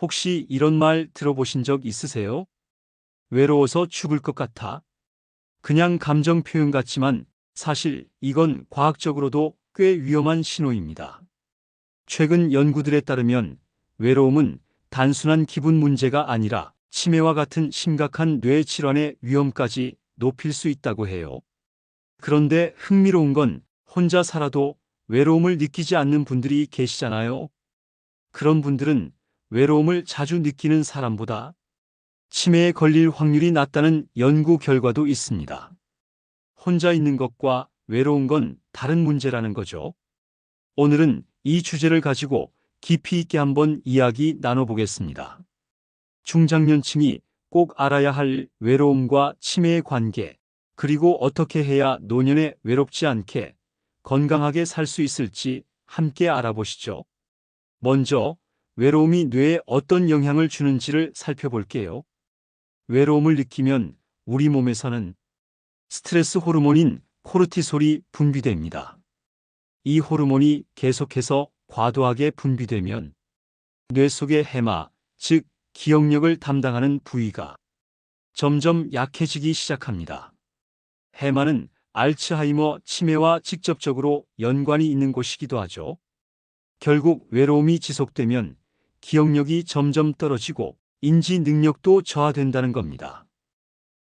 혹시 이런 말 들어보신 적 있으세요? 외로워서 죽을 것 같아. 그냥 감정 표현 같지만 사실 이건 과학적으로도 꽤 위험한 신호입니다. 최근 연구들에 따르면 외로움은 단순한 기분 문제가 아니라 치매와 같은 심각한 뇌 질환의 위험까지 높일 수 있다고 해요. 그런데 흥미로운 건 혼자 살아도 외로움을 느끼지 않는 분들이 계시잖아요. 그런 분들은 외로움을 자주 느끼는 사람보다 치매에 걸릴 확률이 낮다는 연구 결과도 있습니다. 혼자 있는 것과 외로운 건 다른 문제라는 거죠. 오늘은 이 주제를 가지고 깊이 있게 한번 이야기 나눠보겠습니다. 중장년층이 꼭 알아야 할 외로움과 치매의 관계, 그리고 어떻게 해야 노년에 외롭지 않게 건강하게 살 수 있을지 함께 알아보시죠. 먼저 외로움이 뇌에 어떤 영향을 주는지를 살펴볼게요. 외로움을 느끼면 우리 몸에서는 스트레스 호르몬인 코르티솔이 분비됩니다. 이 호르몬이 계속해서 과도하게 분비되면 뇌 속의 해마, 즉 기억력을 담당하는 부위가 점점 약해지기 시작합니다. 해마는 알츠하이머 치매와 직접적으로 연관이 있는 곳이기도 하죠. 결국 외로움이 지속되면 기억력이 점점 떨어지고 인지 능력도 저하된다는 겁니다.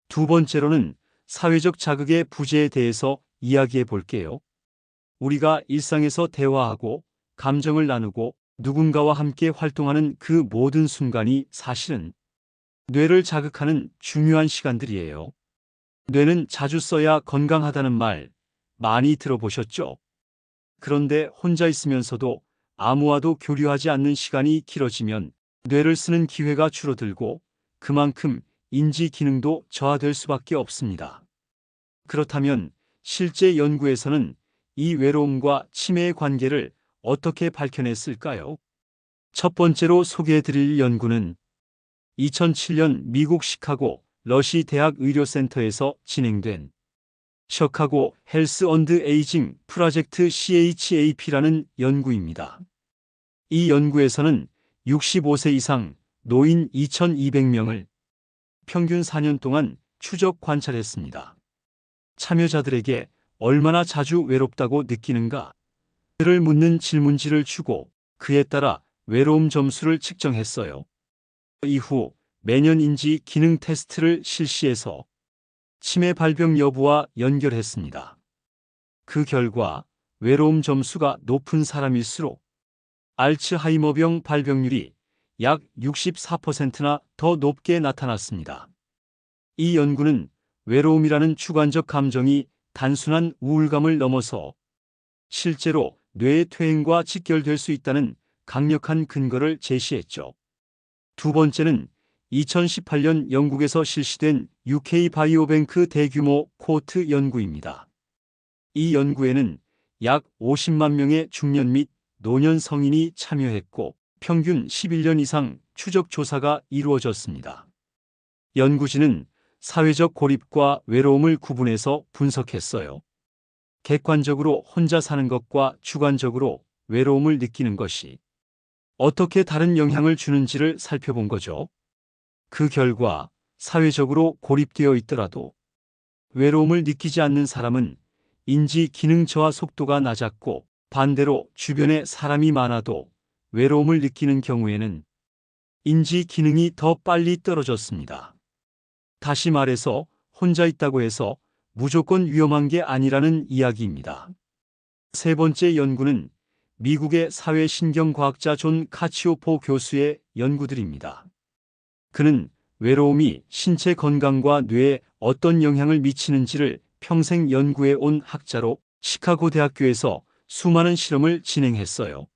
두 번째로는 사회적 자극의 부재에 대해서 이야기해 볼게요. 우리가 일상에서 대화하고 감정을 나누고 누군가와 함께 활동하는 그 모든 순간이 사실은 뇌를 자극하는 중요한 시간들이에요. 뇌는 자주 써야 건강하다는 말 많이 들어보셨죠? 그런데 혼자 있으면서도 아무와도 교류하지 않는 시간이 길어지면 뇌를 쓰는 기회가 줄어들고 그만큼 인지 기능도 저하될 수밖에 없습니다. 그렇다면 실제 연구에서는 이 외로움과 치매의 관계를 어떻게 밝혀냈을까요? 첫 번째로 소개해 드릴 연구는 2007년 미국 시카고 러시 대학 의료센터에서 진행된 셔카고 헬스 언드 에이징 프로젝트 CHAP라는 연구입니다. 이 연구에서는 65세 이상 노인 2,200명을 평균 4년 동안 추적 관찰했습니다. 참여자들에게 얼마나 자주 외롭다고 느끼는가? 를 묻는 질문지를 주고 그에 따라 외로움 점수를 측정했어요. 이후 매년 인지 기능 테스트를 실시해서 치매 발병 여부와 연결했습니다. 그 결과 외로움 점수가 높은 사람일수록 알츠하이머병 발병률이 약 64%나 더 높게 나타났습니다. 이 연구는 외로움이라는 주관적 감정이 단순한 우울감을 넘어서 실제로 뇌의 퇴행과 직결될 수 있다는 강력한 근거를 제시했죠. 두 번째는 2018년 영국에서 실시된 UK 바이오뱅크 대규모 코트 연구입니다. 이 연구에는 약 50만 명의 중년 및 노년 성인이 참여했고 평균 11년 이상 추적 조사가 이루어졌습니다. 연구진은 사회적 고립과 외로움을 구분해서 분석했어요. 객관적으로 혼자 사는 것과 주관적으로 외로움을 느끼는 것이 어떻게 다른 영향을 주는지를 살펴본 거죠. 그 결과 사회적으로 고립되어 있더라도 외로움을 느끼지 않는 사람은 인지 기능 저하 속도가 낮았고 반대로 주변에 사람이 많아도 외로움을 느끼는 경우에는 인지 기능이 더 빨리 떨어졌습니다. 다시 말해서 혼자 있다고 해서 무조건 위험한 게 아니라는 이야기입니다. 세 번째 연구는 미국의 사회신경과학자 존 카치오포 교수의 연구들입니다. 그는 외로움이 신체 건강과 뇌에 어떤 영향을 미치는지를 평생 연구해 온 학자로 시카고 대학교에서 수많은 실험을 진행했어요.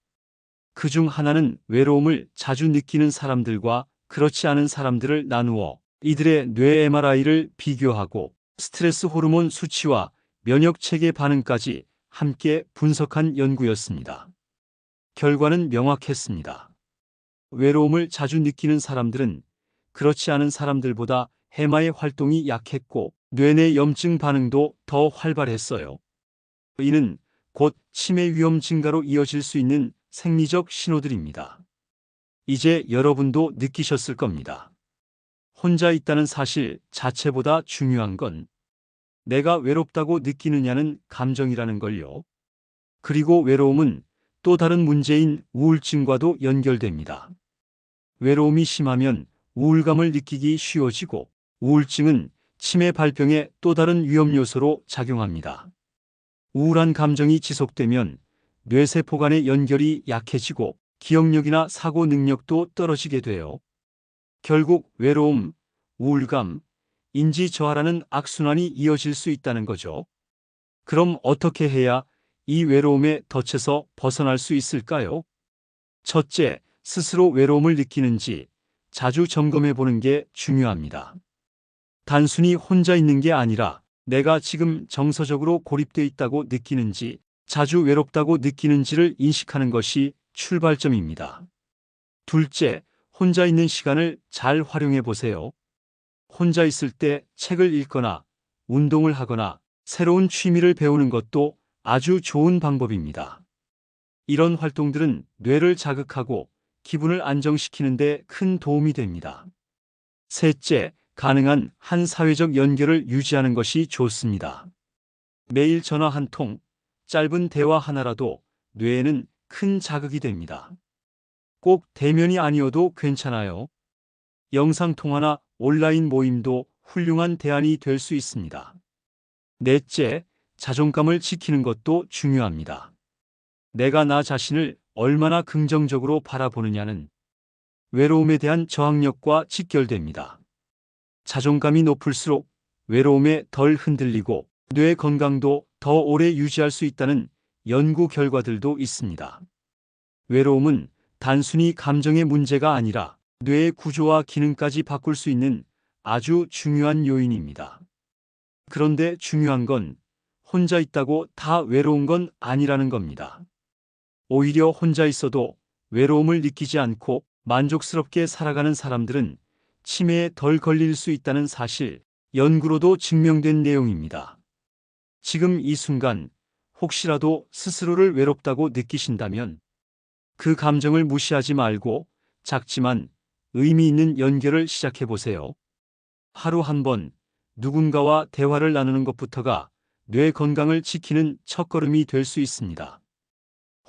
그 중 하나는 외로움을 자주 느끼는 사람들과 그렇지 않은 사람들을 나누어 이들의 뇌 MRI를 비교하고 스트레스 호르몬 수치와 면역 체계 반응까지 함께 분석한 연구였습니다. 결과는 명확했습니다. 외로움을 자주 느끼는 사람들은 그렇지 않은 사람들보다 해마의 활동이 약했고 뇌내 염증 반응도 더 활발했어요. 이는 곧 치매 위험 증가로 이어질 수 있는 생리적 신호들입니다. 이제 여러분도 느끼셨을 겁니다. 혼자 있다는 사실 자체보다 중요한 건 내가 외롭다고 느끼느냐는 감정이라는 걸요. 그리고 외로움은 또 다른 문제인 우울증과도 연결됩니다. 외로움이 심하면 우울감을 느끼기 쉬워지고 우울증은 치매 발병의 또 다른 위험 요소로 작용합니다. 우울한 감정이 지속되면 뇌세포 간의 연결이 약해지고 기억력이나 사고 능력도 떨어지게 돼요. 결국 외로움, 우울감, 인지 저하라는 악순환이 이어질 수 있다는 거죠. 그럼 어떻게 해야 이 외로움에 덫에서 벗어날 수 있을까요? 첫째, 스스로 외로움을 느끼는지 자주 점검해 보는 게 중요합니다. 단순히 혼자 있는 게 아니라 내가 지금 정서적으로 고립돼 있다고 느끼는지 자주 외롭다고 느끼는지를 인식하는 것이 출발점입니다. 둘째, 혼자 있는 시간을 잘 활용해 보세요. 혼자 있을 때 책을 읽거나 운동을 하거나 새로운 취미를 배우는 것도 아주 좋은 방법입니다. 이런 활동들은 뇌를 자극하고 기분을 안정시키는 데 큰 도움이 됩니다. 셋째, 가능한 한 사회적 연결을 유지하는 것이 좋습니다. 매일 전화 한 통, 짧은 대화 하나라도 뇌에는 큰 자극이 됩니다. 꼭 대면이 아니어도 괜찮아요. 영상통화나 온라인 모임도 훌륭한 대안이 될 수 있습니다. 넷째, 자존감을 지키는 것도 중요합니다. 내가 나 자신을 얼마나 긍정적으로 바라보느냐는 외로움에 대한 저항력과 직결됩니다. 자존감이 높을수록 외로움에 덜 흔들리고 뇌 건강도 더 오래 유지할 수 있다는 연구 결과들도 있습니다. 외로움은 단순히 감정의 문제가 아니라 뇌의 구조와 기능까지 바꿀 수 있는 아주 중요한 요인입니다. 그런데 중요한 건 혼자 있다고 다 외로운 건 아니라는 겁니다. 오히려 혼자 있어도 외로움을 느끼지 않고 만족스럽게 살아가는 사람들은 치매에 덜 걸릴 수 있다는 사실, 연구로도 증명된 내용입니다. 지금 이 순간 혹시라도 스스로를 외롭다고 느끼신다면 그 감정을 무시하지 말고 작지만 의미 있는 연결을 시작해 보세요. 하루 한 번 누군가와 대화를 나누는 것부터가 뇌 건강을 지키는 첫걸음이 될 수 있습니다.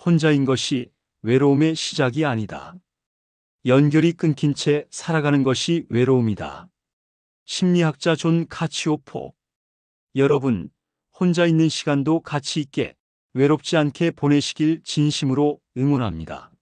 혼자인 것이 외로움의 시작이 아니다. 연결이 끊긴 채 살아가는 것이 외로움이다. 심리학자 존 카치오포. 여러분, 혼자 있는 시간도 가치 있게 외롭지 않게 보내시길 진심으로 응원합니다.